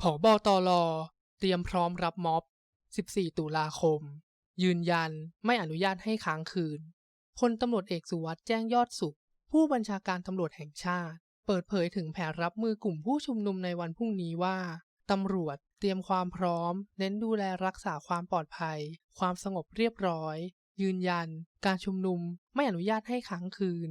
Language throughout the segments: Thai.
ผอบอตอรอเตรียมพร้อมรับม็อบ 14 ตุลาคม ยืนยันไม่อนุญาตให้ค้างคืน พลตำรวจเอกสุวัสด์แจ้งยอดสุข ผู้บัญชาการตำรวจแห่งชาติ เปิดเผยถึงแผนรับมือกลุ่มผู้ชุมนุมในวันพรุ่งนี้ว่าตำรวจเตรียมความพร้อม เน้นดูแลรักษาความปลอดภัย ความสงบเรียบร้อย ยืนยัน การชุมนุมไม่อนุญาตให้ค้างคืน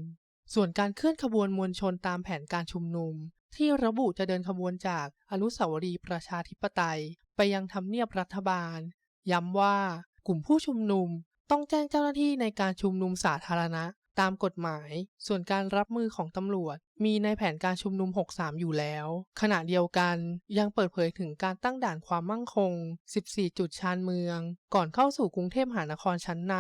ส่วนการเคลื่อนขบวนมวลชนตามแผนการชุมนุม ที่ระบุจะเดินขบวนจากอนุสาวรีย์ประชาธิปไตย ไปยังทำเนียบรัฐบาล ย้ำว่ากลุ่มผู้ชุมนุมต้องแจ้งเจ้าหน้าที่ในการชุมนุมสาธารณะ ตามกฎหมาย ส่วนการรับมือของตำรวจ มีในแผนการชุมนุม 63 อยู่แล้ว ขณะเดียวกันยังเปิดเผยถึงการตั้งด่านความมั่งคง 14 จุดชานเมือง ก่อนเข้าสู่กรุงเทพมหานครชั้นใน